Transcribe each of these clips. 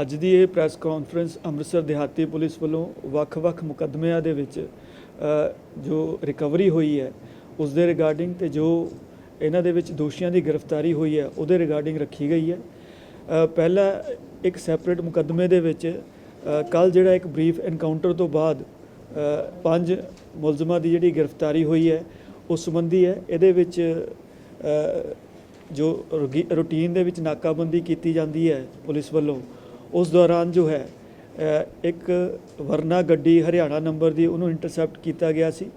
ਅੱਜ ਦੀ ਇਹ press conference Amritsar ਦਿਹਾਤੀ ਪੁਲਿਸ ਵੱਲੋਂ ਵੱਖ-ਵੱਖ ਮੁਕੱਦਮਿਆਂ ਦੇ ਵਿੱਚ ਜੋ ਰਿਕਵਰੀ ਹੋਈ ਹੈ ਉਸ ਦੇ ਰਿਗਾਰਡਿੰਗ ਤੇ ਜੋ ਇਹਨਾਂ ਦੇ ਵਿੱਚ ਦੋਸ਼ੀਆਂ ਦੀ ਗ੍ਰਿਫਤਾਰੀ ਹੋਈ ਹੈ ਉਹਦੇ ਰਿਗਾਰਡਿੰਗ ਰੱਖੀ ਗਈ ਹੈ। ਅ, ਪਹਿਲਾ ਇੱਕ ਸੈਪਰੇਟ ਮੁਕੱਦਮੇ ਦੇ ਵਿੱਚ ਕੱਲ ਜਿਹੜਾ ਇੱਕ ਬਰੀਫ ਐਨਕਾਊਂਟਰ ਤੋਂ ਬਾਅਦ ਪੰਜ ਮੁਲਜ਼ਮਾਂ ਦੀ ਜਿਹੜੀ ਗ੍ਰਿਫਤਾਰੀ ਹੋਈ ਹੈ ਉਸ ਸੰਬੰਧੀ ਹੈ ਇਹਦੇ ਵਿੱਚ ਜੋ ਰੁਗੀ- ਰੂਟੀਨ ਦੇ ਵਿੱਚ ਨਾਕਾਬੰਦੀ ਕੀਤੀ ਜਾਂਦੀ ਹੈ ਪੁਲਿਸ ਵੱਲੋਂ, ਉਸ ਦੌਰਾਨ ਜੋ ਹੈ ਇੱਕ ਵਰਨਾ ਗੱਡੀ ਹਰਿਆਣਾ ਨੰਬਰ ਦੀ ਉਹਨੂੰ ਇੰਟਰਸੈਪਟ ਕੀਤਾ ਗਿਆ ਸੀ।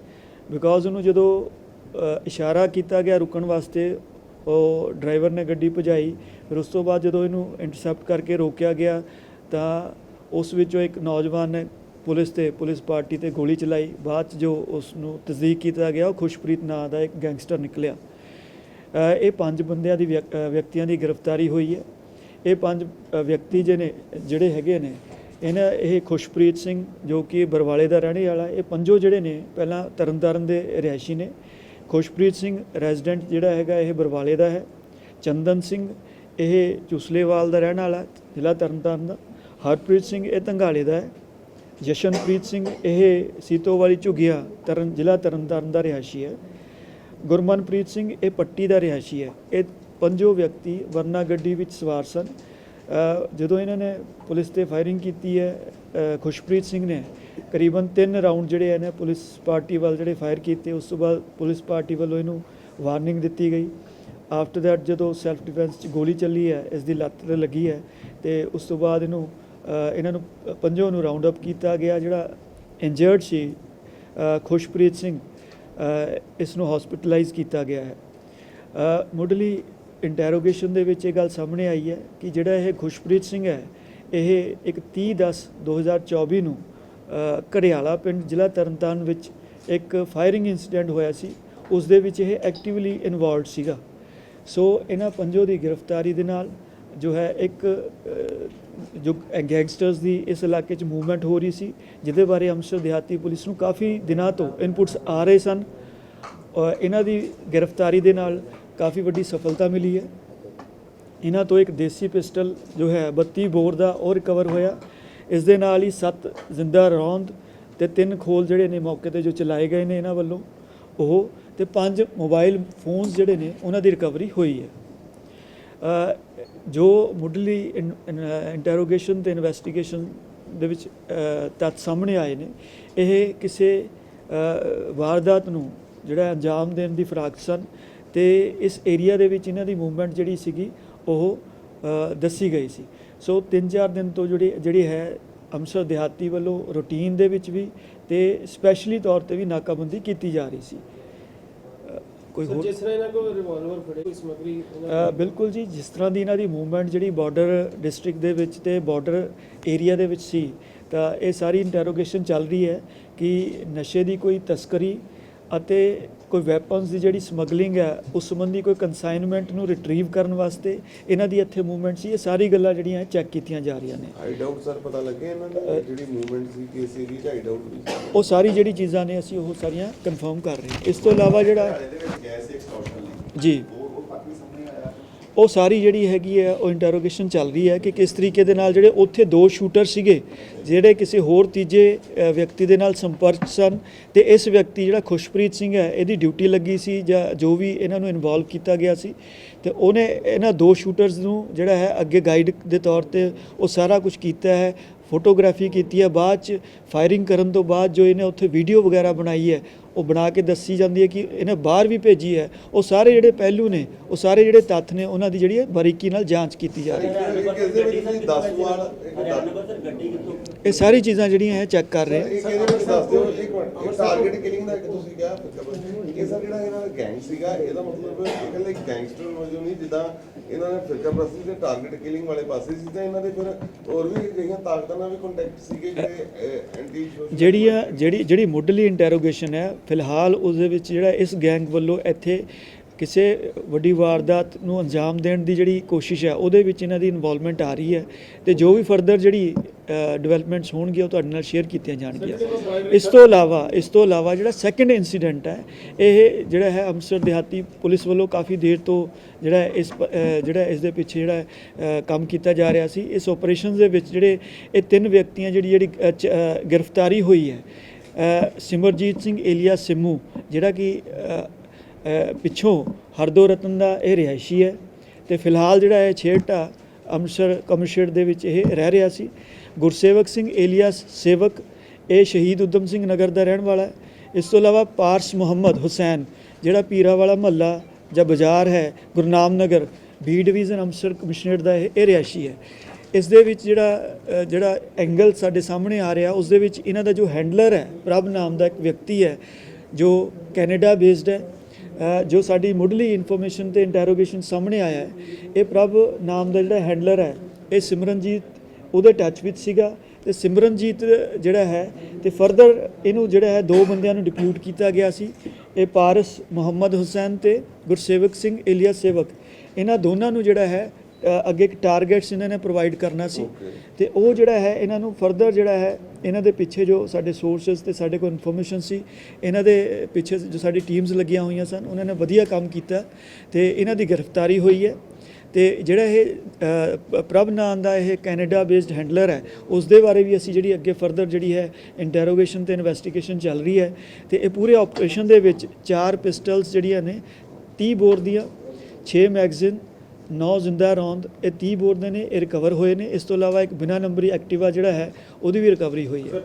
ਬਿਕੋਜ਼ ਉਹਨੂੰ ਜਦੋਂ ਇਸ਼ਾਰਾ ਕੀਤਾ ਗਿਆ ਰੁਕਣ ਵਾਸਤੇ, ਉਹ ਡਰਾਈਵਰ ਨੇ ਗੱਡੀ ਭਜਾਈ, ਫਿਰ ਉਸ ਤੋਂ ਬਾਅਦ ਜਦੋਂ ਇਹਨੂੰ ਇੰਟਰਸੈਪਟ ਕਰਕੇ ਰੋਕਿਆ ਗਿਆ, ਤਾਂ ਉਸ ਵਿੱਚੋਂ ਇੱਕ ਨੌਜਵਾਨ ਨੇ ਪੁਲਿਸ ਤੇ, ਪੁਲਿਸ ਪਾਰਟੀ ਤੇ ਗੋਲੀ ਚਲਾਈ। ਬਾਅਦ 'ਚ ਜੋ ਉਸ ਨੂੰ ਤਸਦੀਕ ਕੀਤਾ ਗਿਆ, ਉਹ ਖੁਸ਼ਪ੍ਰੀਤ ਨਾਂ ਦਾ ਇੱਕ ਗੈਂਗਸਟਰ ਨਿਕਲਿਆ। ਇਹ ਪੰਜ ਬੰਦਿਆਂ ਦੀ ਵਿਅਕ- ਵਿਅਕਤੀਆਂ ਦੀ ਗ੍ਰਿਫਤਾਰੀ ਹੋਈ ਹੈ। ਇਹ ਪੰਜ ਵਿਅਕਤੀ ਜਿਹਨੇ ਜਿਹੜੇ ਹੈਗੇ ਨੇ, ਇਹਨਾਂ, ਇਹ ਖੁਸ਼ਪ੍ਰੀਤ ਸਿੰਘ, ਜੋ ਕਿ ਬਰਵਾਲੇ ਦਾ ਰਹਿਣੇ ਵਾਲਾ, ਇਹ ਪੰਜੋ ਜਿਹੜੇ ਨੇ, ਪਹਿਲਾਂ ਤਰਨਤਾਰਨ ਦੇ ਰਿਹਾਇਸ਼ੀ ਨੇ। ਖੁਸ਼ਪ੍ਰੀਤ ਸਿੰਘ ਰੈਜ਼ੀਡੈਂਟ ਜਿਹੜਾ ਹੈਗਾ, ਇਹ ਬਰਵਾਲੇ ਦਾ ਹੈ। ਚੰਦਨ ਸਿੰਘ, ਇਹ ਚੁਸਲੇਵਾਲ ਦਾ ਰਹਿਣ ਵਾਲਾ, ਜ਼ਿਲ੍ਹਾ ਤਰਨਤਾਰਨ ਦਾ। ਹਰਪ੍ਰੀਤ ਸਿੰਘ, ਇਹ ਧੰਗਾਲੇ ਦਾ ਹੈ। ਜਸ਼ਨਪ੍ਰੀਤ ਸਿੰਘ, ਇਹ ਸੀਤੋ ਵਾਲੀ ਝੁਗੀਆ ਤਰਨ, ਜ਼ਿਲ੍ਹਾ ਤਰਨਤਾਰਨ ਦਾ ਰਿਹਾਇਸ਼ੀ ਹੈ। ਗੁਰਮਨਪ੍ਰੀਤ ਸਿੰਘ, ਇਹ ਪੱਟੀ ਦਾ ਰਿਹਾਇਸ਼ੀ ਹੈ। ਇਹ ਪੰਜੋ ਵਿਅਕਤੀ ਵਰਨਾ ਗੱਡੀ ਵਿੱਚ ਸਵਾਰ ਸਨ। ਜਦੋਂ ਇਹਨਾਂ ਨੇ ਪੁਲਿਸ ਤੇ ਫਾਇਰਿੰਗ ਕੀਤੀ ਹੈ ਖੁਸ਼ਪ੍ਰੀਤ ਸਿੰਘ ਨੇ ਕਰੀਬਨ 3 ਰਾਉਂਡ ਜਿਹੜੇ ਇਹਨੇ ਪੁਲਿਸ ਪਾਰਟੀ ਵੱਲ ਜਿਹੜੇ ਫਾਇਰ ਕੀਤੇ, ਉਸ ਤੋਂ ਬਾਅਦ ਪੁਲਿਸ ਪਾਰਟੀ ਵੱਲੋਂ ਇਹਨੂੰ ਵਾਰਨਿੰਗ ਦਿੱਤੀ ਗਈ। ਆਫਟਰ ਦੈਟ ਜਦੋਂ ਸੈਲਫ ਡਿਫੈਂਸ ਚ ਗੋਲੀ ਚੱਲੀ ਹੈ, ਇਸ ਦੀ ਲੱਤ ਤੇ ਲੱਗੀ ਹੈ ਤੇ ਉਸ ਤੋਂ ਬਾਅਦ ਇਹਨੂੰ ਇਹਨਾਂ ਨੂੰ ਪੰਜੋ ਨੂੰ ਰਾਉਂਡ ਅਪ ਕੀਤਾ ਗਿਆ, ਜਿਹੜਾ ਇੰਜਰਡ ਸੀ ਖੁਸ਼ਪ੍ਰੀਤ ਸਿੰਘ। ਇਸ ਨੂੰ ਹਸਪੀਟਲਾਈਜ਼ ਕੀਤਾ ਗਿਆ ਹੈ। ਮੁੱਢਲੀ ਇੰਟਰੋਗੇਸ਼ਨ ਦੇ ਵਿੱਚ ਇਹ ਗੱਲ ਸਾਹਮਣੇ ਆਈ ਹੈ ਕਿ ਜਿਹੜਾ ਇਹ ਖੁਸ਼ਪ੍ਰੀਤ ਸਿੰਘ ਹੈ ਇਹ ਇੱਕ 30 10 2024 ਨੂੰ ਅ, ਘੜਿਆਲਾ ਪਿੰਡ ਜ਼ਿਲ੍ਹਾ ਤਰਨਤਾਰਨ ਵਿੱਚ ਇੱਕ ਫਾਇਰਿੰਗ ਇਨਸੀਡੈਂਟ ਹੋਇਆ ਸੀ। ਉਸ ਦੇ ਵਿੱਚ ਇਹ ਐਕਟਿਵਲੀ ਇਨਵੋਲਵਡ ਸੀਗਾ। ਸੋ ਇਹਨਾਂ ਪੰਜੋ ਦੀ ਗ੍ਰਿਫਤਾਰੀ ਦੇ ਨਾਲ ਜੋ ਹੈ ਇੱਕ ਜੋ ਗੈਂਗਸਟਰਸ ਦੀ ਇਸ ਇਲਾਕੇ 'ਚ ਮੂਵਮੈਂਟ ਹੋ ਰਹੀ ਸੀ, ਜਿਹਦੇ ਬਾਰੇ ਅੰਮ੍ਰਿਤਸਰ ਦਿਹਾਤੀ ਪੁਲਿਸ ਨੂੰ ਕਾਫੀ ਦਿਨਾਂ ਤੋਂ ਇਨਪੁਟਸ ਆ ਰਹੇ ਸਨ। ਇਹਨਾਂ ਦੀ ਗ੍ਰਿਫਤਾਰੀ ਦੇ ਨਾਲ ਕਾਫੀ ਵੱਡੀ ਸਫਲਤਾ ਮਿਲੀ ਹੈ। ਇਹਨਾਂ ਤੋਂ ਇੱਕ ਦੇਸੀ ਪਿਸਟਲ ਜੋ ਹੈ 32 ਬੋਰ ਦਾ ਉਹ ਰਿਕਵਰ ਹੋਇਆ। ਇਸ ਦੇ ਨਾਲ ਹੀ 7 ਜ਼ਿੰਦਾ ਰੌਂਦ ਤੇ ਤਿੰਨ ਖੋਲ ਜਿਹੜੇ ਨੇ ਮੌਕੇ ਤੇ ਜੋ ਚਲਾਏ ਗਏ ਨੇ ਇਹਨਾਂ ਵੱਲੋਂ, ਉਹ ਤੇ ਪੰਜ ਮੋਬਾਈਲ ਫੋਨਸ ਜਿਹੜੇ ਨੇ ਉਹਨਾਂ ਦੀ ਰਿਕਵਰੀ ਹੋਈ ਹੈ। ਜੋ ਮੁੱਢਲੀ ਇੰਟਰੋਗੇਸ਼ਨ ਤੇ ਇਨਵੈਸਟੀਗੇਸ਼ਨ ਦੇ ਵਿੱਚ ਅ, ਤੱਥ ਸਾਹਮਣੇ ਆਏ ਨੇ ਇਹ ਕਿਸੇ ਵਾਰਦਾਤ ਨੂੰ ਜਿਹੜਾ ਅੰਜਾਮ ਦੇਣ ਦੀ ਫਰਾਕ ਸਨ ਤੇ ਇਸ ਏਰੀਆ ਦੇ ਵਿੱਚ ਇਹਨਾਂ ਦੀ ਮੂਵਮੈਂਟ ਜਿਹੜੀ ਸੀਗੀ ਉਹ ਦੱਸੀ ਗਈ ਸੀ। ਸੋ 3-4 ਦਿਨ ਤੋਂ ਜਿਹੜੀ ਜਿਹੜੀ ਹੈ ਅੰਮ੍ਰਿਤਸਰ ਦਿਹਾਤੀ ਵੱਲੋਂ ਰੂਟੀਨ ਦੇ ਵਿੱਚ ਵੀ ਤੇ ਸਪੈਸ਼ਲੀ ਤੌਰ ਤੇ ਵੀ ਨਾਕਾਬੰਦੀ ਕੀਤੀ ਜਾ ਰਹੀ ਸੀ। ਕੋਈ ਹੋਰ? ਜਿਸ ਤਰ੍ਹਾਂ ਇਹਨਾਂ ਕੋਲ ਰਿਵਾਲਵਰ ਫੜੇ ਕੋਈ ਸਮਗਰੀ ਬਿਲਕੁਲ ਜੀ ਜਿਸ ਤਰ੍ਹਾਂ ਦੀ ਇਹਨਾਂ ਦੀ ਮੂਵਮੈਂਟ ਜਿਹੜੀ ਬਾਰਡਰ ਡਿਸਟ੍ਰਿਕਟ ਦੇ ਵਿੱਚ ਤੇ ਬਾਰਡਰ ਏਰੀਆ ਦੇ ਵਿੱਚ ਸੀ ਤਾਂ ਇਹ ਸਾਰੀ ਇੰਟਰੋਗੇਸ਼ਨ ਚੱਲ ਰਹੀ ਹੈ ਕਿ ਨਸ਼ੇ ਦੀ ਕੋਈ ਤਸਕਰੀ ਅਤੇ ਕੋਈ ਵੈਪਨਸ ਦੀ ਜਿਹੜੀ ਸਮਗਲਿੰਗ ਹੈ ਉਸ ਸੰਬੰਧੀ ਕੋਈ ਕਨਸਾਈਨਮੈਂਟ ਨੂੰ ਰਿਟਰੀਵ ਕਰਨ ਵਾਸਤੇ ਇਹਨਾਂ ਦੀ ਇੱਥੇ ਮੂਵਮੈਂਟ ਸੀ ਇਹ ਸਾਰੀ ਗੱਲਾਂ ਜਿਹੜੀਆਂ ਚੈੱਕ ਕੀਤੀਆਂ ਜਾ ਰਹੀਆਂ ਨੇ। ਹਾਈਡ ਆਊਟ ਸਰ ਪਤਾ ਲੱਗੇ ਇਹਨਾਂ ਦੀ ਜਿਹੜੀ ਮੂਵਮੈਂਟ ਸੀ ਕਿ ਇਸ ਏਰੀਆ 'ਚ ਹਾਈਡ ਆਊਟ ਵੀ ਸੀ ਉਹ ਸਾਰੀ ਜਿਹੜੀ ਚੀਜ਼ਾਂ ਨੇ ਅਸੀਂ ਉਹ ਸਾਰੀਆਂ ਕਨਫਰਮ ਕਰ ਰਹੇ ਹਾਂ। ਇਸ ਤੋਂ ਇਲਾਵਾ ਜਿਹੜਾ ਜੀ ਉਹ ਉਹ ਬਾਕੀ ਸਾਹਮਣੇ ਆਇਆ ਉਹ ਸਾਰੀ ਜਿਹੜੀ ਹੈਗੀ ਹੈ, ਉਹ ਇੰਟਰੋਗੇਸ਼ਨ ਚੱਲ ਰਹੀ ਹੈ ਕਿ ਕਿਸ ਤਰੀਕੇ ਦੇ ਨਾਲ ਜਿਹੜੇ ਉੱਥੇ ਦੋ ਸ਼ੂਟਰ ਸੀਗੇ, ਜਿਹੜੇ ਕਿਸੇ ਹੋਰ ਤੀਜੇ ਵਿਅਕਤੀ ਦੇ ਨਾਲ ਸੰਪਰਕ ਸਨ ਤੇ ਇਸ ਵਿਅਕਤੀ ਜਿਹੜਾ ਖੁਸ਼ਪ੍ਰੀਤ ਸਿੰਘ ਹੈ, ਇਹਦੀ ਡਿਊਟੀ ਲੱਗੀ ਸੀ ਜਾਂ ਜੋ ਵੀ ਇਹਨਾਂ ਨੂੰ ਇਨਵੋਲਵ ਕੀਤਾ ਗਿਆ ਸੀ ਤੇ ਉਹਨੇ ਇਹਨਾਂ ਦੋ ਸ਼ੂਟਰਸ ਨੂੰ ਜਿਹੜਾ ਹੈ, ਅੱਗੇ ਗਾਈਡ ਦੇ ਤੌਰ ਤੇ ਉਹ ਸਾਰਾ ਕੁਝ ਕੀਤਾ ਹੈ ਫੋਟੋਗ੍ਰਾਫੀ ਕੀਤੀ ਹੈ, ਬਾਅਦ ਚ ਫਾਇਰਿੰਗ ਕਰਨ ਤੋਂ ਬਾਅਦ ਜੋ ਇਹਨੇ ਉੱਥੇ ਵੀਡੀਓ ਵਗੈਰਾ ਬਣਾਈ ਹੈ ਉਹ ਬਣਾ ਕੇ ਦੱਸੀ ਜਾਂਦੀ ਹੈ ਕਿ ਇਹਨੇ ਬਾਹਰ ਵੀ ਭੇਜੀ ਹੈ। ਉਹ ਸਾਰੇ ਜਿਹੜੇ ਪਹਿਲੂ ਨੇ ਉਹ ਸਾਰੇ ਜਿਹੜੇ ਤੱਥ ਨੇ ਉਹਨਾਂ ਦੀ ਜਿਹੜੀ ਹੈ ਬਾਰੀਕੀ ਨਾਲ ਜਾਂਚ ਕੀਤੀ ਜਾ ਰਹੀ ਹੈ। ਇੱਕ ਇਹਦੇ ਵਿੱਚ ਤੁਸੀਂ 10 ਵਾਰ ਇੱਕ ਇਹ ਸਾਰੀ ਚੀਜ਼ਾਂ ਜਿਹੜੀਆਂ ਹੈ ਚੈੱਕ ਕਰ ਰਹੇ ਹਾਂ ਜਿਹੜਾ ਇਹਨਾਂ ਦਾ ਗੈਂਗ ਸੀਗਾ, ਇਹਦਾ ਮਤਲਬ ਇਹ ਕਹਿੰਦੇ ਗੈਂਗਸਟਰ ਵਜੋਂ ਨਹੀਂ, ਜਿੱਦਾਂ ਇਹਨਾਂ ਨੇ ਫਿਰਕਾ ਪ੍ਰਸਤੀ ਦੇ ਟਾਰਗੇਟ ਕਿਲਿੰਗ ਵਾਲੇ ਪਾਸੇ ਸੀ, ਤਾਂ ਇਹਨਾਂ ਦੇ ਫਿਰ ਹੋਰ ਵੀ ਜਿਹੜੀਆਂ ਤਾਕਤਾਂ ਨਾਲ ਵੀ ਕੰਟੈਕਟ ਸੀਗੇ ਜਿਹੜੇ ਐਂਟੀ ਜਿਹੜੀ ਜਿਹੜੀ ਜਿਹੜੀ ਮੁੱਢਲੀ ਇੰਟਰੋਗੇਸ਼ਨ ਹੈ, ਫਿਲਹਾਲ ਉਸ ਦੇ ਵਿੱਚ ਜਿਹੜਾ ਇਸ ਗੈਂਗ ਵੱਲੋਂ ਇੱਥੇ ਕਿਸੇ ਵੱਡੀ ਵਾਰਦਾਤ ਨੂੰ ਅੰਜਾਮ ਦੇਣ ਦੀ ਜਿਹੜੀ ਕੋਸ਼ਿਸ਼ ਹੈ, ਉਹਦੇ ਵਿੱਚ ਇਹਨਾਂ ਦੀ ਇਨਵੋਲਵਮੈਂਟ ਆ ਰਹੀ ਹੈ ਤੇ ਜੋ ਵੀ ਫਰਦਰ ਜਿਹੜੀ ਡਿਵੈਲਪਮੈਂਟਸ ਹੋਣਗੀਆਂ, ਉਹ ਤੁਹਾਡੇ ਨਾਲ ਸ਼ੇਅਰ ਕੀਤੀਆਂ ਜਾਣਗੀਆਂ। ਇਸ ਤੋਂ ਇਲਾਵਾ, ਇਸ ਤੋਂ ਇਲਾਵਾ ਜਿਹੜਾ ਸੈਕੰਡ ਇਨਸੀਡੈਂਟ ਹੈ, ਇਹ ਜਿਹੜਾ ਹੈ ਅੰਮ੍ਰਿਤਸਰ ਦਿਹਾਤੀ ਪੁਲਿਸ ਵੱਲੋਂ ਕਾਫੀ ਦੇਰ ਤੋਂ ਜਿਹੜਾ ਇਸ ਜਿਹੜਾ ਇਸ ਦੇ ਪਿੱਛੇ ਜਿਹੜਾ ਕੰਮ ਕੀਤਾ ਜਾ ਰਿਹਾ ਸੀ। ਇਸ ਆਪਰੇਸ਼ਨ ਦੇ ਵਿੱਚ ਜਿਹੜੇ ਇਹ ਤਿੰਨ ਵਿਅਕਤੀਆਂ ਜਿਹੜੀ ਜਿਹੜੀ ਗ੍ਰਿਫਤਾਰੀ ਹੋਈ ਹੈ ਸਿਮਰਜੀਤ ਸਿੰਘ, ਏਲੀਆ ਸਿੰਮੂ, ਜਿਹੜਾ ਕਿ ਪਿੱਛੋਂ ਹਰਦੋ ਰਤਨ ਦਾ ਇਹ ਰਿਹਾਇਸ਼ੀ ਹੈ ਤੇ ਫਿਲਹਾਲ ਜਿਹੜਾ ਇਹ ਛੇੜਟਾ ਅੰਮ੍ਰਿਤਸਰ ਕਮਿਸ਼ਨਰ ਦੇ ਵਿੱਚ ਇਹ ਰਹਿ ਰਿਹਾ ਸੀ। ਗੁਰਸੇਵਕ ਸਿੰਘ ਏਲੀਆਸ, ਸੇਵਕ ਇਹ ਸ਼ਹੀਦ ਉਦਮ ਸਿੰਘ ਨਗਰ ਦਾ ਰਹਿਣ ਵਾਲਾ ਹੈ। ਇਸ ਤੋਂ ਇਲਾਵਾ ਪਾਰਸ ਮੁਹੰਮਦ ਹੁਸੈਨ, ਜਿਹੜਾ ਪੀਰਾ ਵਾਲਾ ਮਹੱਲਾ ਜਾਂ ਬਾਜ਼ਾਰ ਹੈ, Gurnam Nagar, B division Amritsar commissioner ਦਾ ਇਹ ਇਹ ਰਿਹਾਇਸ਼ੀ ਹੈ। ਇਸ ਦੇ ਵਿੱਚ ਜਿਹੜਾ ਜਿਹੜਾ ਐਂਗਲ ਸਾਡੇ ਸਾਹਮਣੇ ਆ ਰਿਹਾ, ਉਸ ਦੇ ਵਿੱਚ ਇਹਨਾਂ ਦਾ ਜੋ ਹੈਂਡਲਰ ਹੈ, ਪ੍ਰਭ ਨਾਮ ਦਾ ਇੱਕ ਵਿਅਕਤੀ ਹੈ, ਜੋ ਕੈਨੇਡਾ ਬੇਸਡ ਹੈ ਜੋ ਸਾਡੀ ਮੁੱਢਲੀ ਇਨਫੋਰਮੇਸ਼ਨ ਤੇ ਇੰਟਰੋਗੇਸ਼ਨ ਸਾਹਮਣੇ ਆਇਆ ਹੈ, ਇਹ ਪ੍ਰਭ ਨਾਮ ਦਾ ਜਿਹੜਾ ਹੈਂਡਲਰ ਹੈ, ਇਹ ਸਿਮਰਨਜੀਤ ਉਹਦੇ ਟੱਚ ਵਿੱਚ ਸੀਗਾ ਤੇ ਸਿਮਰਨਜੀਤ ਜਿਹੜਾ ਹੈ ਤੇ ਫਰਦਰ ਇਹਨੂੰ ਜਿਹੜਾ ਹੈ ਦੋ ਬੰਦਿਆਂ ਨੂੰ ਡਿਪਿਊਟ ਕੀਤਾ ਗਿਆ ਸੀ, ਇਹ ਪਾਰਸ ਮੁਹੰਮਦ ਹੁਸੈਨ ਤੇ ਗੁਰਸੇਵਕ ਸਿੰਘ ਇਲੀਆ ਸੇਵਕ। ਇਹਨਾਂ ਦੋਨਾਂ ਨੂੰ ਜਿਹੜਾ ਹੈ ਅੱਗੇ ਇੱਕ ਟਾਰਗੇਟਸ ਇਹਨਾਂ ਨੇ ਪ੍ਰੋਵਾਈਡ ਕਰਨਾ ਸੀ। ਤੇ ਉਹ ਜਿਹੜਾ ਹੈ ਇਹਨਾਂ ਨੂੰ ਫਰਦਰ ਜਿਹੜਾ ਹੈ ਇਹਨਾਂ ਦੇ ਪਿੱਛੇ ਜੋ ਸਾਡੇ ਸੋਰਸਸ ਤੇ ਸਾਡੇ ਕੋਲ ਇਨਫੋਰਮੇਸ਼ਨ ਸੀ ਇਹਨਾਂ ਦੇ ਪਿੱਛੇ ਜੋ ਸਾਡੀ ਟੀਮਸ ਲੱਗੀਆਂ ਹੋਈਆਂ ਸਨ ਉਹਨਾਂ ਨੇ ਵਧੀਆ ਕੰਮ ਕੀਤਾ। ਤੇ ਇਹਨਾਂ ਦੀ ਗ੍ਰਿਫਤਾਰੀ ਹੋਈ ਹੈ। ਤੇ ਜਿਹੜਾ ਇਹ ਪ੍ਰਭ ਨਾਮ ਦਾ ਇਹ ਕੈਨੇਡਾ ਬੇਸਡ ਹੈਂਡਲਰ ਹੈ ਉਸ ਦੇ ਬਾਰੇ ਵੀ ਅਸੀਂ ਜਿਹੜੀ ਅੱਗੇ ਫਰਦਰ ਜਿਹੜੀ ਹੈ ਇੰਟਰੋਗੇਸ਼ਨ ਤੇ ਇਨਵੈਸਟੀਗੇਸ਼ਨ ਚੱਲ ਰਹੀ ਹੈ। ਤੇ ਇਹ ਪੂਰੇ ਆਪਰੇਸ਼ਨ ਦੇ ਵਿੱਚ ਚਾਰ ਪਿਸਟਲਸ ਜਿਹੜੀਆਂ ਨੇ 30 ਬੋਰ ਦੀਆਂ 6 ਮੈਗਜ਼ੀਨ 9 ਜ਼ਿੰਦਾ ਰੌਂਦ, ਇਹ 30 ਬੋਰ ਦੇ ਨੇ, ਇਹ ਰਿਕਵਰ ਹੋਏ ਨੇ। ਇਸ ਤੋਂ ਇਲਾਵਾ ਇੱਕ ਬਿਨਾ ਨੰਬਰੀ ਐਕਟਿਵਾ ਜਿਹੜਾ ਹੈ, ਉਹਦੀ ਵੀ ਰਿਕਵਰੀ ਹੋਈ ਹੈ।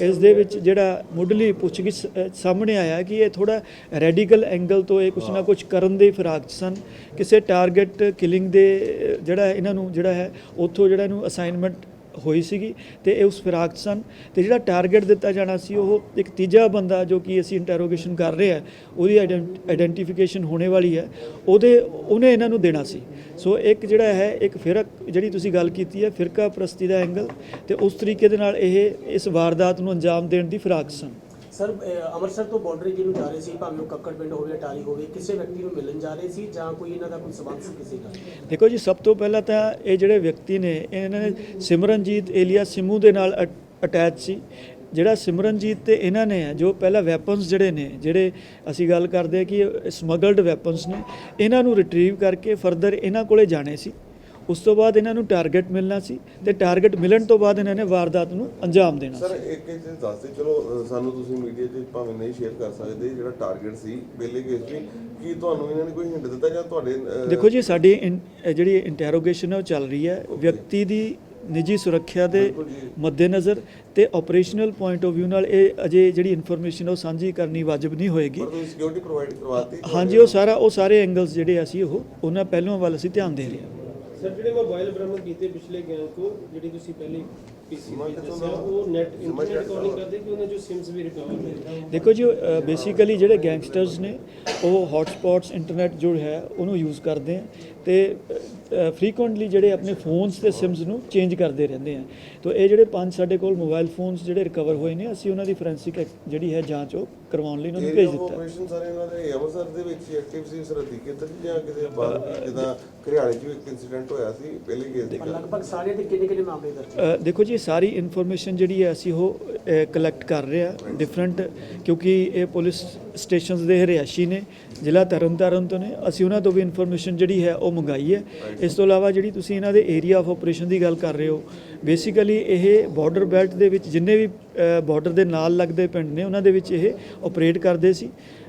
ਇਸ ਦੇ ਵਿੱਚ ਜਿਹੜਾ ਮੁੱਢਲੀ ਪੁੱਛਗਿੱਛ ਸਾਹਮਣੇ ਆਇਆ ਕਿ ਇਹ ਥੋੜਾ ਰੈਡੀਕਲ ਐਂਗਲ ਤੋਂ ਇਹ ਕੁਛ ਨਾ ਕੁਛ ਕਰਨ ਦੇ ਫਿਰਾਕ 'ਚ ਸਨ। ਕਿਸੇ ਟਾਰਗੇਟ ਕਿਲਿੰਗ ਦੇ ਜਿਹੜਾ ਇਹਨਾਂ ਨੂੰ, ਜਿਹੜਾ ਹੈ, ਉੱਥੋਂ ਜਿਹੜਾ ਇਹਨੂੰ ਅਸਾਈਨਮੈਂਟ ਹੋਈ ਸੀਗੀ ਤੇ ਇਹ ਉਸ ਫਿਰਾਕ 'ਚ ਸਨ ਤੇ ਜਿਹੜਾ ਟਾਰਗੇਟ ਦਿੱਤਾ ਜਾਣਾ ਸੀ ਉਹ ਇੱਕ ਤੀਜਾ ਬੰਦਾ ਜੋ ਕਿ ਅਸੀਂ ਇੰਟਰੋਗੇਸ਼ਨ ਕਰ ਰਹੇ ਹਾਂ, ਉਹਦੀ ਆਇਡੈਂਟੀਫਿਕੇਸ਼ਨ ਹੋਣੇ ਵਾਲੀ ਹੈ, ਉਹਦੇ, ਉਹਨੇ ਇਹਨਾਂ ਨੂੰ ਦੇਣਾ ਸੀ। ਸੋ ਇੱਕ ਜਿਹੜਾ ਹੈ, ਇੱਕ ਫਿਰਕ ਜਿਹੜੀ ਤੁਸੀਂ ਗੱਲ ਕੀਤੀ ਹੈ ਫਿਰਕਾ ਪ੍ਰਸਤੀ ਦਾ ਐਂਗਲ ਤੇ ਉਸ ਤਰੀਕੇ ਦੇ ਨਾਲ ਇਹ ਇਸ ਵਾਰਦਾਤ ਨੂੰ ਅੰਜਾਮ ਦੇਣ ਦੀ ਫਿਰਾਕ ਸਨ। ਸਰ ਅੰਮ੍ਰਿਤਸਰ ਤੋਂ ਬਾਰਡਰ ਜਿਹਨੂੰ ਜਾ ਰਹੇ ਸੀ? ਭਾਵੇਂ ਉਹ ਕੱਕੜ ਪਿੰਡ ਹੋਵੇ ਅਟਾਰੀ ਹੋਵੇ, ਕਿਸੇ ਵਿਅਕਤੀ ਨੂੰ ਮਿਲਣ ਜਾ ਰਹੇ ਸੀ ਜਾਂ ਕੋਈ ਇਹਨਾਂ ਦਾ ਕੋਈ ਸਬੰਧ ਸੀ ਕਿਸੇ ਨਾਲ? ਦੇਖੋ ਜੀ, ਸਭ ਤੋਂ ਪਹਿਲਾਂ ਤਾਂ ਇਹ ਜਿਹੜੇ ਵਿਅਕਤੀ ਨੇ, ਇਹਨਾਂ ਨੇ ਸਿਮਰਨਜੀਤ ਏਲੀਆ ਸਿਮੂ ਦੇ ਨਾਲ ਅਟੈਚ ਸੀ। ਜਿਹੜਾ ਸਿਮਰਨਜੀਤ ਤੇ ਇਹਨਾਂ ਨੇ ਜੋ ਪਹਿਲਾਂ ਵੈਪਨਸ ਜਿਹੜੇ ਨੇ, ਜਿਹੜੇ ਅਸੀਂ ਗੱਲ ਕਰਦੇ ਆ ਕਿ ਸਮਗਲਡ ਵੈਪਨਸ ਨੇ, ਇਹਨਾਂ ਨੂੰ ਰਿਟਰੀਵ ਕਰਕੇ ਫਰਦਰ ਇਹਨਾਂ ਕੋਲੇ ਜਾਣੇ ਸੀ। ਉਸ ਤੋਂ ਬਾਅਦ ਇਹਨਾਂ ਨੂੰ ਟਾਰਗੇਟ ਮਿਲਣਾ ਸੀ ਤੇ ਟਾਰਗੇਟ ਮਿਲਣ ਤੋਂ ਬਾਅਦ ਇਹਨਾਂ ਨੇ ਵਾਰਦਾਤ ਨੂੰ ਅੰਜਾਮ ਦੇਣਾ ਸਰ ਇੱਕ ਚੀਜ਼ ਦੱਸ ਦਿਓ ਚਲੋ ਸਾਨੂੰ ਤੁਸੀਂ ਮੀਡੀਆ 'ਚ ਭਾਵੇਂ ਨਹੀਂ ਸ਼ੇਅਰ ਕਰ ਸਕਦੇ ਜਿਹੜਾ ਟਾਰਗੇਟ ਸੀ ਪਹਿਲੇ ਕੇਸ 'ਚ ਕੀ ਤੁਹਾਨੂੰ ਇਹਨਾਂ ਨੇ ਕੋਈ ਹਿੰਟ ਦਿੱਤਾ ਜਾਂ ਤੁਹਾਡੇ ਦੇਖੋ ਜੀ ਸਾਡੀ ਜਿਹੜੀ ਇੰਟਰੋਗੇਸ਼ਨ ਹੈ ਉਹ ਚੱਲ ਰਹੀ ਹੈ। ਵਿਅਕਤੀ ਦੀ ਨਿੱਜੀ ਸੁਰੱਖਿਆ ਦੇ। ਮੱਦੇਨਜ਼ਰ ਤੇ ਆਪਰੇਸ਼ਨਲ ਪੁਆਇੰਟ ਆਫ View ਨਾਲ ਇਹ ਅਜੇ ਜਿਹੜੀ ਇਨਫੋਰਮੇਸ਼ਨ ਉਹ ਸਾਂਝੀ ਕਰਨੀ ਵਾਜਬ ਨਹੀਂ ਹੋਏਗੀ। ਪਰ ਤੁਸੀਂ ਸਿਕਿਉਰਿਟੀ ਪ੍ਰੋਵਾਈਡ ਕਰਵਾਤੀ ਹਾਂਜੀ ਉਹ ਸਾਰਾ ਉਹ ਸਾਰੇ ਐਂਗਲਸ ਜਿਹੜੇ ਅਸੀਂ ਉਹ ਉਹਨਾਂ ਪਹਿਲੂਆਂ ਵੱਲ ਅਸੀਂ ਧਿਆਨ ਦੇ ਰਹੇ ਹਾਂ। ਸਰ ਜਿਹੜੇ ਮੋਬਾਈਲ ਬਰਾਮਦ ਕੀਤੇ ਪਿਛਲੇ ਗੈਂਗ ਤੋਂ ਜਿਹੜੀ ਤੁਸੀਂ ਪਹਿਲੇ ਪੀਸੀ ਸੀਮਾ ਵਿੱਚ ਕਿੱਥੋਂ ਦੱਸਿਆ ਦਾ? ਉਹ ਨੈਟ ਸੀਮਾ ਇੰਟਰਨੈਟ ਕਿੱਥੋਂ ਕਾਲਿੰਗ ਦਾ? ਕਰਦੇ ਕਿ ਉਹਨਾਂ ਜੋ ਸਿਮਸ ਵੀ ਰਿਕਵਰ ਹੋਏ ਦੇਖੋ ਜੀ ਬੇਸਿਕਲੀ ਜਿਹੜੇ ਗੈਂਗਸਟਰਸ ਨੇ ਉਹ ਹੌਟਸਪੌਟਸ ਇੰਟਰਨੈਟ ਜੋ ਹੈ ਉਹਨੂੰ ਯੂਜ਼ ਕਰਦੇ ਆ ਤੇ ਫ੍ਰੀਕੁਐਂਟਲੀ ਜਿਹੜੇ ਆਪਣੇ ਫੋਨਸ ਤੇ ਸਿਮਸ ਨੂੰ ਚੇਂਜ ਕਰਦੇ ਰਹਿੰਦੇ ਆ। ਤਾਂ ਇਹ ਜਿਹੜੇ ਪੰਜ ਸਾਡੇ ਕੋਲ ਮੋਬਾਈਲ ਫੋਨਸ ਜਿਹੜੇ ਰਿਕਵਰ ਹੋਏ ਨੇ ਅਸੀਂ ਉਹਨਾਂ ਦੀ ਫੋਰੈਂਸਿਕ ਜਿਹੜੀ ਹੈ ਜਾਂਚ ਉਹ ਕਰਵਾਉਣ ਲਈ ਉਹਨਾਂ ਨੂੰ ਭੇਜ ਦਿੱਤਾ। ਆਪਰੇਸ਼ਨ ਸਾਰੇ ਇਹਨਾਂ ਦੇ ਅੰਮ੍ਰਿਤਸਰ ਦੇ ਵਿੱਚ ਐਕਟਿਵ ਸੀ ਸਰਹੱਦੀ ਖੇਤਰ 'ਚ ਜਾਂ ਕਿਸੇ ਬਾਹਰ ਵੀ ਜਿੱਦਾਂ ਘਰਿਆਲੇ 'ਚ ਵੀ ਇੱਕ ਇਨਸੀਡੈਂਟ ਹੋਇਆ ਸੀ ਪਹਿਲੇ ਕੇਸ ਦੀ ਪਰ ਗੱਲ ਲਗਭਗ ਸਾਰੇ ਦੇ ਕਿੰਨੇ ਕਿੰਨੇ ਮਾਮਲੇ ਦਰਜ ਅ, ਦੇਖੋ ਜੀ ਇਹ ਸਾਰੀ ਇਨਫੋਰਮੇਸ਼ਨ ਜਿਹੜੀ ਹੈ ਅਸੀਂ ਉਹ ਕਲੈਕਟ ਕਰ ਰਹੇ ਆ ਡਿਫਰੈਂਟ ਕਿਉਂਕਿ ਇਹ ਪੁਲਿਸ ਸਟੇਸ਼ਨਸ ਦੇ ਰਿਹਾਇਸ਼ੀ ਨੇ, ਜ਼ਿਲ੍ਹਾ ਤਰਨਤਾਰਨ ਤੋਂ ਨੇ, ਅਸੀਂ ਉਹਨਾਂ ਤੋਂ ਵੀ ਇਨਫੋਰਮੇਸ਼ਨ ਜਿਹੜੀ ਹੈ ਉਹ ਮੰਗਾਈ ਹੈ। ਇਸ ਤੋਂ ਇਲਾਵਾ ਜਿਹੜੀ ਤੁਸੀਂ ਇਹਨਾਂ ਦੇ ਏਰੀਆ ਆਫ ਆਪਰੇਸ਼ਨ ਦੀ ਗੱਲ ਕਰ ਰਹੇ ਹੋ ਬੇਸਿਕਲੀ ਇਹ ਬਾਰਡਰ ਬੈਲਟ ਦੇ ਵਿੱਚ ਜਿੰਨੇ ਵੀ ਬਾਰਡਰ ਦੇ ਨਾਲ ਲੱਗਦੇ ਪਿੰਡ ਨੇ, ਉਹਨਾਂ ਦੇ ਵਿੱਚ ਇਹ ਆਪਰੇਟ ਕਰਦੇ ਸੀ।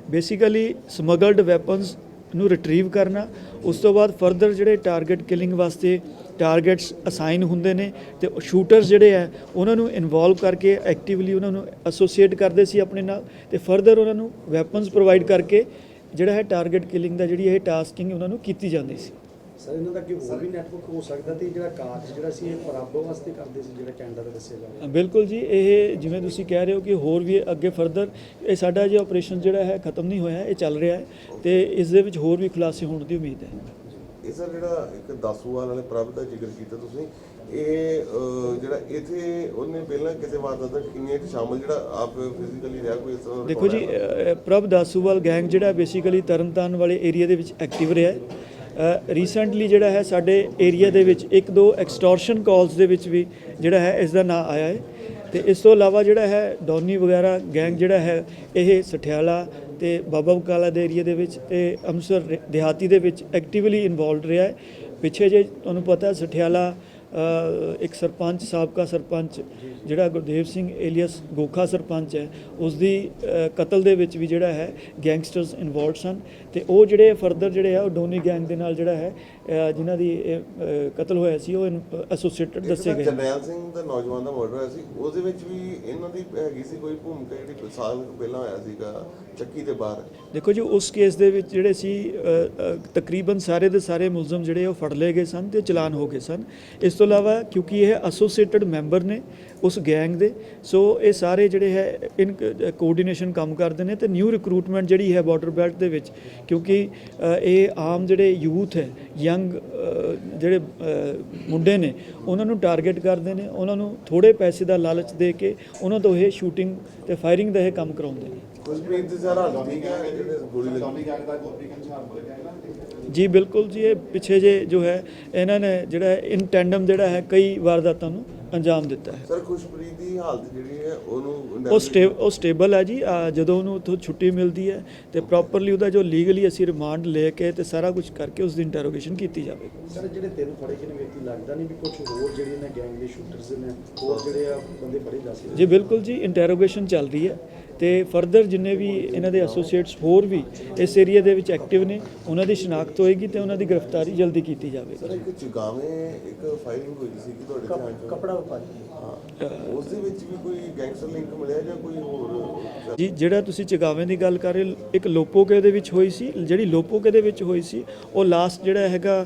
ਬੇਸਿਕਲੀ ਸਮਗਲਡ ਵੈਪਨਸ ਨੂੰ ਰਿਟਰੀਵ ਕਰਨਾ, ਉਸ ਤੋਂ ਬਾਅਦ ਫਰਦਰ ਜਿਹੜੇ ਟਾਰਗੇਟ ਕਿਲਿੰਗ ਵਾਸਤੇ ਟਾਰਗੇਟਸ ਅਸਾਈਨ ਹੁੰਦੇ ਨੇ ਤੇ ਸ਼ੂਟਰਸ ਜਿਹੜੇ ਆ ਉਹਨਾਂ ਨੂੰ ਇਨਵੋਲਵ ਕਰਕੇ ਐਕਟਿਵਲੀ ਉਹਨਾਂ ਨੂੰ ਐਸੋਸੀਏਟ ਕਰਦੇ ਸੀ ਆਪਣੇ ਨਾਲ ਤੇ ਫਰਦਰ ਉਹਨਾਂ ਨੂੰ ਵੈਪਨਸ ਪ੍ਰੋਵਾਈਡ ਕਰਕੇ ਜਿਹੜਾ ਹੈ ਟਾਰਗੇਟ ਕਿਲਿੰਗ ਦਾ ਜਿਹੜੀ ਇਹ ਟਾਸਕਿੰਗ ਉਹਨਾਂ ਨੂੰ ਕੀਤੀ ਜਾਂਦੀ ਸੀ। ਸਰ ਇਹਨਾਂ ਦਾ ਕੀ ਹੋਰ ਵੀ ਨੈਟਵਰਕ ਹੋ ਸਕਦਾ ਤੇ ਜਿਹੜਾ ਕਾਰਜ ਜਿਹੜਾ ਸੀ ਇਹ ਪਰਾਬੋ ਵਾਸਤੇ ਕਰਦੇ ਸੀ ਜਿਹੜਾ ਕੈਨੇਡਾ ਦਾ ਦੱਸਿਆ ਜਾ ਰਿਹਾ। ਬਿਲਕੁਲ ਜੀ ਇਹ ਜਿਵੇਂ ਤੁਸੀਂ ਕਹਿ ਰਹੇ ਹੋ ਕਿ ਹੋਰ ਵੀ ਅੱਗੇ ਫਰਦਰ ਇਹ ਸਾਡਾ ਜੇ ਆਪਰੇਸ਼ਨ ਜਿਹੜਾ ਹੈ ਖਤਮ ਨਹੀਂ ਹੋਇਆ ਇਹ ਚੱਲ ਰਿਹਾ ਹੈ ਤੇ ਇਸ ਦੇ ਵਿੱਚ ਹੋਰ ਵੀ ਖੁਲਾਸੇ ਹੋਣ ਦੀ ਉਮੀਦ ਹੈ। ਇਹ ਸਰ ਜਿਹੜਾ ਇੱਕ ਦਸੂਵਾਲ ਵਾਲੇ ਪ੍ਰਭ ਦਾ ਜ਼ਿਕਰ ਕੀਤਾ ਤੁਸੀਂ ਇਹ ਜਿਹੜਾ ਇੱਥੇ ਉਹਨੇ ਪਹਿਲਾਂ ਕਿਸੇ ਵਾਰਦਾਤ ਕਿੰਨੀਆਂ ਚ ਸ਼ਾਮਲ ਜਿਹੜਾ ਆਪ ਫਿਜ਼ੀਕਲੀ ਰਿਹਾ ਕੋਈ ਇਸ ਤਰ੍ਹਾਂ ਦੇਖੋ ਜੀ ਪ੍ਰਭ ਦਾਸੂਵਾਲ ਗੈਂਗ ਜਿਹੜਾ ਬੇਸਿਕਲੀ ਤਰਨਤਾਰਨ ਵਾਲੇ ਏਰੀਆ ਦੇ ਵਿੱਚ ਐਕਟਿਵ ਰਿਹਾ ਹੈ। ਰੀਸੈਂਟਲੀ ਜਿਹੜਾ ਹੈ ਸਾਡੇ ਏਰੀਆ ਦੇ ਵਿੱਚ ਇੱਕ ਦੋ ਐਕਸਟੋਰਸ਼ਨ ਕਾਲਸ ਦੇ ਵਿੱਚ ਵੀ ਜਿਹੜਾ ਹੈ ਇਸ ਦਾ ਨਾਂ ਆਇਆ ਹੈ। ਤੇ ਇਸ ਤੋਂ ਇਲਾਵਾ ਜਿਹੜਾ ਹੈ ਡੌਨੀ ਵਗੈਰਾ ਗੈਂਗ ਜਿਹੜਾ ਹੈ ਇਹ ਸਠਿਆਲਾ ਤੇ ਬਾਬਾ ਬਕਾਲਾ ਦੇ ਏਰੀਆ ਦੇ ਵਿੱਚ ਤੇ ਅੰਮ੍ਰਿਤਸਰ ਦਿਹਾਤੀ ਦੇ ਵਿੱਚ ਐਕਟਿਵਲੀ ਇਨਵੋਲਵਡ ਰਿਹਾ ਹੈ। ਪਿੱਛੇ ਜੇ ਤੁਹਾਨੂੰ ਪਤਾ ਸਠਿਆਲਾ ਇੱਕ ਸਰਪੰਚ, ਸਾਬਕਾ ਸਰਪੰਚ, ਜਿਹੜਾ ਗੁਰਦੇਵ ਸਿੰਘ ਏਲੀਅਸ ਗੋਖਾ ਸਰਪੰਚ ਹੈ ਉਸ ਦੀ ਕਤਲ ਦੇ ਵਿੱਚ ਵੀ ਜਿਹੜਾ ਹੈ, ਗੈਂਗਸਟਰਸ ਇਨਵੋਲਵਡ ਸਨ ਤੇ ਉਹ ਜਿਹੜੇ ਫਰਦਰ ਜਿਹੜੇ ਆ, ਉਹ ਡੋਨੀ ਗੈਂਗ ਦੇ ਨਾਲ ਜਿਹੜਾ ਹੈ ਜਿਨ੍ਹਾਂ ਦੀ ਇਹ, ਅ, ਕਤਲ ਹੋਇਆ ਸੀ ਉਹ ਐਸੋਸੀਏਟਡ ਦੱਸੇ ਗਏ। ਜਰਨੈਲ ਸਿੰਘ ਦਾ ਨੌਜਵਾਨ ਦਾ ਮਰਡਰ ਹੋਇਆ ਸੀ। ਉਹਦੇ ਵਿੱਚ ਵੀ ਇਹਨਾਂ ਦੀ ਹੈਗੀ ਸੀ ਕੋਈ ਭੂਮਿਕਾ ਜਿਹੜੀ ਕੋਈ ਸਾਲ ਪਹਿਲਾਂ ਹੋਇਆ ਸੀਗਾ ਚੱਕੀ ਦੇ ਬਾਹਰ। ਦੇਖੋ ਜੀ ਉਸ ਕੇਸ ਦੇ ਵਿੱਚ ਜਿਹੜੇ ਸੀ ਅ, ਅ, ਤਕਰੀਬਨ ਸਾਰੇ ਦੇ ਸਾਰੇ ਮੁਲਜ਼ਮ ਜਿਹੜੇ ਉਹ ਫੜ ਲਏ ਗਏ ਸਨ ਤੇ ਚਲਾਨ ਹੋ ਗਏ ਸਨ। ਇਸ ਤੋਂ ਇਲਾਵਾ ਕਿਉਂਕਿ ਇਹ ਐਸੋਸੀਏਟਡ ਮੈਂਬਰ ਨੇ ਉਸ ਗੈਂਗ ਦੇ ਸੋ ਇਹ ਸਾਰੇ ਜਿਹੜੇ ਹੈ ਇਨ ਕੋਆਰਡੀਨੇਸ਼ਨ ਕੰਮ ਕਰਦੇ ਨੇ ਤੇ ਨਿਊ ਰਿਕਰੂਟਮੈਂਟ ਜਿਹੜੀ ਹੈ ਬਾਰਡਰ ਬੈਲਟ ਦੇ ਵਿੱਚ ਕਿਉਂਕਿ ਅ, ਇਹ ਆਮ ਜਿਹੜੇ ਯੂਥ ਹੈ ਯੰਗ ਜਿਹੜੇ ਅ, ਮੁੰਡੇ ਨੇ ਉਹਨਾਂ ਨੂੰ ਟਾਰਗੇਟ ਕਰਦੇ ਨੇ ਉਹਨਾਂ ਨੂੰ ਥੋੜੇ ਪੈਸੇ ਦਾ ਲਾਲਚ ਦੇ ਕੇ ਉਹਨਾਂ ਤੋਂ ਇਹ ਸ਼ੂਟਿੰਗ ਤੇ ਫਾਇਰਿੰਗ ਦਾ ਇਹ ਕੰਮ ਕਰਾਉਂਦੇ ਨੇ। ਜਿਹੜੇ ਜੀ ਬਿਲਕੁਲ ਜੀ ਇਹ ਪਿੱਛੇ ਜੇ ਜੋ ਹੈ ਇਹਨਾਂ ਨੇ ਜਿਹੜਾ ਇਨ ਟੈਂਡਮ ਜਿਹੜਾ ਹੈ ਕਈ ਵਾਰਦਾਤਾਂ ਨੂੰ ਅੰਜਾਮ ਦਿੱਤਾ ਹੈ। ਸਰ ਖੁਸ਼ਪ੍ਰੀਤ ਦੀ ਹਾਲਤ ਜਿਹੜੀ ਹੈ ਉਹਨੂੰ ਉਹ ਸਟੇ ਉਹ ਸਟੇਬਲ ਹੈ ਜੀ। ਅਹ ਜਦੋਂ ਉਹਨੂੰ ਉੱਥੋਂ ਛੁੱਟੀ ਮਿਲਦੀ ਹੈ ਤੇ ਪ੍ਰੋਪਰਲੀ ਉਹਦਾ ਜੋ ਲੀਗਲੀ ਅਸੀਂ ਰਿਮਾਂਡ ਲੈ ਕੇ ਤੇ ਸਾਰਾ ਕੁਝ ਕਰਕੇ ਉਸ ਦੀ ਇੰਟਰੋਗੇਸ਼ਨ ਕੀਤੀ ਜਾਵੇਗੀ ਸਰ ਜਿਹੜੇ ਤਿੰਨ ਫੜੇ ਗਏ ਨੇ ਵਿਅਕਤੀ ਲੱਗਦਾ ਨਹੀਂ ਵੀ ਕੁਝ ਹੋਰ ਜਿਹੜੇ ਨੇ ਗੈਂਗ ਦੇ ਸ਼ੂਟਰਸ ਨੇ ਹੋਰ ਜਿਹੜੇ ਆ ਬੰਦੇ ਫੜੇ ਜਾ ਸਕਦੇ ਜੀ ਬਿਲਕੁਲ ਜੀ ਇੰਟਰੋਗੇਸ਼ਨ ਚੱਲ ਰਹੀ ਹੈ। ਤੇ ਫਰਦਰ ਜਿੰਨੇ ਵੀ ਇਹਨਾਂ ਦੇ ਐਸੋਸੀਏਟਸ ਹੋਰ ਵੀ ਇਸ ਏਰੀਆ ਦੇ ਵਿੱਚ ਐਕਟਿਵ ਨੇ ਉਹਨਾਂ ਦੀ ਸ਼ਨਾਖਤ ਹੋਏਗੀ ਤੇ ਉਹਨਾਂ ਦੀ ਗ੍ਰਿਫਤਾਰੀ ਜਲਦੀ ਕੀਤੀ ਜਾਵੇਗੀ। ਸਰ ਇੱਕ ਚੁਗਾਵੇਂ ਇੱਕ ਫਾਇਰਿੰਗ ਹੋਈ ਸੀ ਕਿ ਤੁਹਾਡੇ ਧਿਆਨ ਚ? ਕਪੜਾ ਵਪਾਰੀ। ਹਾਂ ਉਸ ਦੇ ਵਿੱਚ ਵੀ ਕੋਈ ਗੈਂਗਸਟਰ ਲਿੰਕ ਮਿਲਿਆ ਜਾਂ ਕੋਈ ਹੋਰ? ਜੀ ਜਿਹੜਾ ਤੁਸੀਂ ਚਗਾਵੇਂ ਦੀ ਗੱਲ ਕਰ ਰਹੇ ਹੋ, ਇੱਕ ਲੋਪੋਕੇ ਦੇ ਵਿੱਚ ਹੋਈ ਸੀ ਜਿਹੜੀ ਲੋਪੋਕੇ ਦੇ ਵਿੱਚ ਹੋਈ ਸੀ ਉਹ ਲਾਸਟ ਜਿਹੜਾ ਹੈਗਾ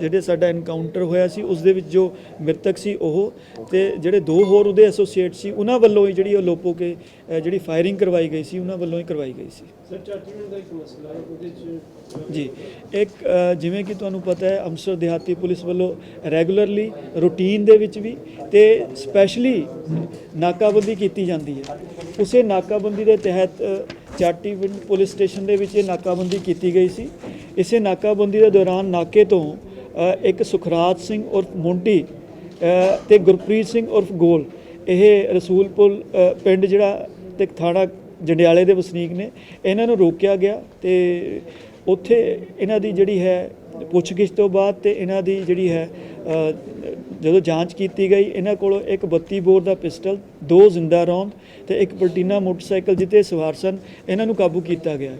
ਜਿਹੜੇ ਸਾਡਾ ਐਨਕਾਊਂਟਰ ਹੋਇਆ ਸੀ ਉਸ ਦੇ ਵਿੱਚ ਜੋ ਮ੍ਰਿਤਕ ਸੀ ਉਹ ਤੇ ਜਿਹੜੇ ਦੋ ਹੋਰ ਉਹਦੇ ਐਸੋਸੀਏਟ ਸੀ ਉਹਨਾਂ ਵੱਲੋਂ ਹੀ ਜਿਹੜੀ ਉਹ ਲੋਪੋਕੇ ਅ, ਜਿਹੜੀ ਫਾਇਰਿੰਗ ਕਰਵਾਈ ਗਈ ਸੀ ਉਹਨਾਂ ਵੱਲੋਂ ਹੀ ਕਰਵਾਈ ਗਈ ਸੀ। ਸਰ ਚਾਰਟੀਮੈਂਟ ਦਾ ਇੱਕ ਮਸਲਾ ਹੈ ਉਹਦੇ ਚ ਜੀ ਇੱਕ ਜਿਵੇਂ ਕਿ ਤੁਹਾਨੂੰ ਪਤਾ ਹੈ ਅੰਮ੍ਰਿਤਸਰ ਦਿਹਾਤੀ ਪੁਲਿਸ ਵੱਲੋਂ ਰੈਗੂਲਰਲੀ ਰੂਟੀਨ ਦੇ ਵਿੱਚ ਵੀ ਤੇ ਸਪੈਸ਼ਲੀ ਨਾਕਾਬੰਦੀ ਕੀਤੀ ਜਾਂਦੀ ਹੈ। ਉਸੇ ਨਾਕਾਬੰਦੀ ਦੇ ਤਹਿਤ ਚਾਟੀਵਿੰਡ ਪੁਲਿਸ ਸਟੇਸ਼ਨ ਦੇ ਵਿੱਚ ਇਹ ਨਾਕਾਬੰਦੀ ਕੀਤੀ ਗਈ ਸੀ। ਇਸੇ ਨਾਕਾਬੰਦੀ ਦੇ ਦੌਰਾਨ ਨਾਕੇ ਤੋਂ ਇੱਕ ਸੁਖਰਾਜ ਸਿੰਘ ਉਰਫ ਮੁੰਟੀ ਅ, ਤੇ ਗੁਰਪ੍ਰੀਤ ਸਿੰਘ ਉਰਫ ਗੋਲ ਇਹ ਰਸੂਲਪੁਰ ਪਿੰਡ ਜਿਹੜਾ ਤੇ ਥਾਣਾ ਜੰਡਿਆਲੇ ਦੇ ਵਸਨੀਕ ਨੇ, ਇਹਨਾਂ ਨੂੰ ਰੋਕਿਆ ਗਿਆ ਤੇ ਉੱਥੇ ਇਹਨਾਂ ਦੀ ਜਿਹੜੀ ਹੈ ਪੁੱਛਗਿੱਛ ਤੋਂ ਬਾਅਦ ਤੇ ਇਹਨਾਂ ਦੀ ਜਿਹੜੀ ਹੈ ਜਦੋਂ ਜਾਂਚ ਕੀਤੀ ਗਈ, ਇਹਨਾਂ ਕੋਲੋਂ ਇੱਕ 32 ਬੋਰ ਦਾ ਪਿਸਟਲ, ਦੋ ਜ਼ਿੰਦਾ ਰੌਂਦ ਤੇ ਇੱਕ ਪਲਟੀਨਾ ਮੋਟਰਸਾਈਕਲ ਜਿੱਤੇ ਸਵਾਰ ਸਨ, ਇਹਨਾਂ ਨੂੰ ਕਾਬੂ ਕੀਤਾ ਗਿਆ।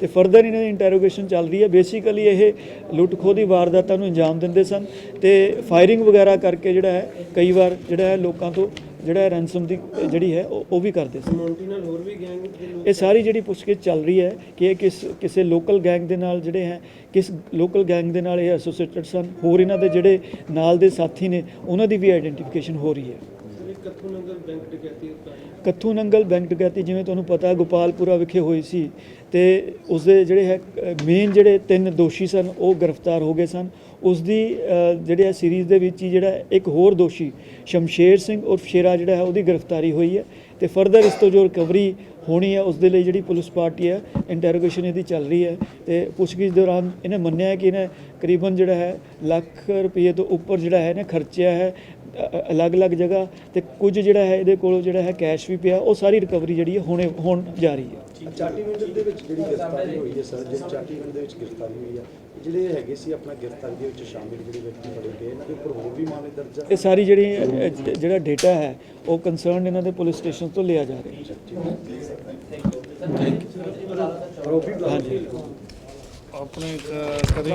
ਤੇ ਫਰਦਰ ਇਹਨਾਂ ਦੀ ਇੰਟਰੋਗੇਸ਼ਨ ਚੱਲ ਰਹੀ ਹੈ। ਬੇਸਿਕਲੀ ਇਹ ਲੁੱਟ ਖੋਹ ਦੀ ਵਾਰਦਾਤਾਂ ਨੂੰ ਅੰਜਾਮ ਦਿੰਦੇ ਸਨ ਤੇ ਫਾਇਰਿੰਗ ਵਗੈਰਾ ਕਰਕੇ ਜਿਹੜਾ ਹੈ, ਕਈ ਵਾਰ ਜਿਹੜਾ ਹੈ ਲੋਕਾਂ ਤੋਂ ਜਿਹੜਾ ਰੈਂਸਮ ਦੀ ਜਿਹੜੀ ਹੈ, ਉਹ ਵੀ ਕਰਦੇ ਸੀ। ਮੌਂਟੀ ਨਾਲ ਹੋਰ ਵੀ ਗੈਂਗ ਇਹ ਸਾਰੀ ਜਿਹੜੀ ਪੁੱਛਗਿੱਛ ਚੱਲ ਰਹੀ ਹੈ ਕਿ ਇਹ ਕਿਸ ਕਿਸੇ ਲੋਕਲ ਗੈਂਗ ਦੇ ਨਾਲ ਜਿਹੜੇ ਹੈ, ਕਿਸ ਲੋਕਲ ਗੈਂਗ ਦੇ ਨਾਲ ਇਹ ਐਸੋਸੀਏਟਡ ਸਨ? ਹੋਰ ਇਹਨਾਂ ਦੇ ਜਿਹੜੇ ਨਾਲ ਦੇ ਸਾਥੀ ਨੇ, ਉਹਨਾਂ ਦੀ ਵੀ ਆਈਡੈਂਟੀਫਿਕੇਸ਼ਨ ਹੋ ਰਹੀ ਹੈ। ਕੱਥੂ ਨੰਗਲ ਬੈਂਕ ਡਕੈਤੀ ਕੱਥੂ ਨੰਗਲ ਬੈਂਕ ਡਕੈਤੀ, ਜਿਵੇਂ ਤੁਹਾਨੂੰ ਪਤਾ, ਗੋਪਾਲਪੁਰਾ ਵਿਖੇ ਹੋਈ ਸੀ ਤੇ ਉਸ ਦੇ ਜਿਹੜੇ ਹੈ ਮੇਨ ਜਿਹੜੇ ਤਿੰਨ ਦੋਸ਼ੀ ਸਨ, ਉਹ ਗ੍ਰਿਫਤਾਰ ਹੋ ਗਏ ਸਨ। ਉਸ ਦੀ ਜਿਹੜੇ ਆ ਸੀਰੀਜ਼ ਦੇ ਵਿੱਚ ਹੀ ਜਿਹੜਾ ਇੱਕ ਹੋਰ ਦੋਸ਼ੀ, ਸ਼ਮਸ਼ੇਰ ਸਿੰਘ ਉਰਫ ਸ਼ੇਰਾ ਜਿਹੜਾ ਹੈ, ਉਹਦੀ ਗ੍ਰਿਫਤਾਰੀ ਹੋਈ ਹੈ ਤੇ ਫਰਦਰ ਇਸ ਤੋਂ ਜੋ ਰਿਕਵਰੀ ਹੋਣੀ ਹੈ ਉਸ ਦੇ ਲਈ ਜਿਹੜੀ ਪੁਲਿਸ ਪਾਰਟੀ ਹੈ ਇੰਟਰੋਗੇਸ਼ਨ ਇਹਦੀ ਚੱਲ ਰਹੀ ਹੈ ਤੇ ਪੁੱਛਗਿੱਛ ਦੌਰਾਨ ਇਹਨੇ ਮੰਨਿਆ ਹੈ ਕਿ ਇਹਨੇ ਕਰੀਬਨ ਜਿਹੜਾ ਹੈ, ਲੱਖ ਰੁਪਏ ਤੋਂ ਉੱਪਰ ਜਿਹੜਾ ਹੈ, ਇਹਨੇ ਖਰਚਿਆ ਹੈ ਅਲੱਗ-ਅਲੱਗ ਜਗ੍ਹਾ ਤੇ ਕੁਝ ਜਿਹੜਾ ਹੈ ਇਹਦੇ ਕੋਲੋਂ ਜਿਹੜਾ ਹੈ ਕੈਸ਼ ਵੀ ਪਿਆ ਉਹ ਸਾਰੀ ਰਿਕਵਰੀ ਜਿਹੜੀ ਹੈ ਹੋਣੇ ਹੋਣ ਜਾ ਰਹੀ ਹੈ। ਚਾਟੀਵਿੰਡ ਦੇ ਵਿੱਚ ਜਿਹੜੀ ਗ੍ਰਿਫਤਾਰੀ ਹੋਈ ਹੈ ਸਰ ਜਿਹੜੀ ਚਾਟੀਵਿੰਡ ਦੇ ਵਿੱਚ ਗ੍ਰਿਫਤਾਰੀ ਹੋਈ ਹੈ ਇਹ ਜਿਹੜੇ ਹੈਗੇ ਸੀ ਆਪਣਾ ਗ੍ਰਿਫਤਾਰੀ ਦੇ ਵਿੱਚ ਸ਼ਾਮਿਲ ਜਿਹੜੇ ਵਿਅਕਤੀ ਫੜੇ ਗਏ ਇਹਨਾਂ ਦੇ ਉੱਪਰ ਹੋਰ ਵੀ ਮਾਮਲੇ ਦਰਜ ਆ? ਇਹ ਸਾਰੀ ਜਿਹੜੀ ਜਿਹੜਾ ਡਾਟਾ ਹੈ ਉਹ ਕੰਸਰਨ ਇਹਨਾਂ ਦੇ ਪੁਲਿਸ ਸਟੇਸ਼ਨ ਤੋਂ ਲਿਆ ਜਾ ਰਿਹਾ ਹੈ। ਆਪਣੇ ਕਦੀ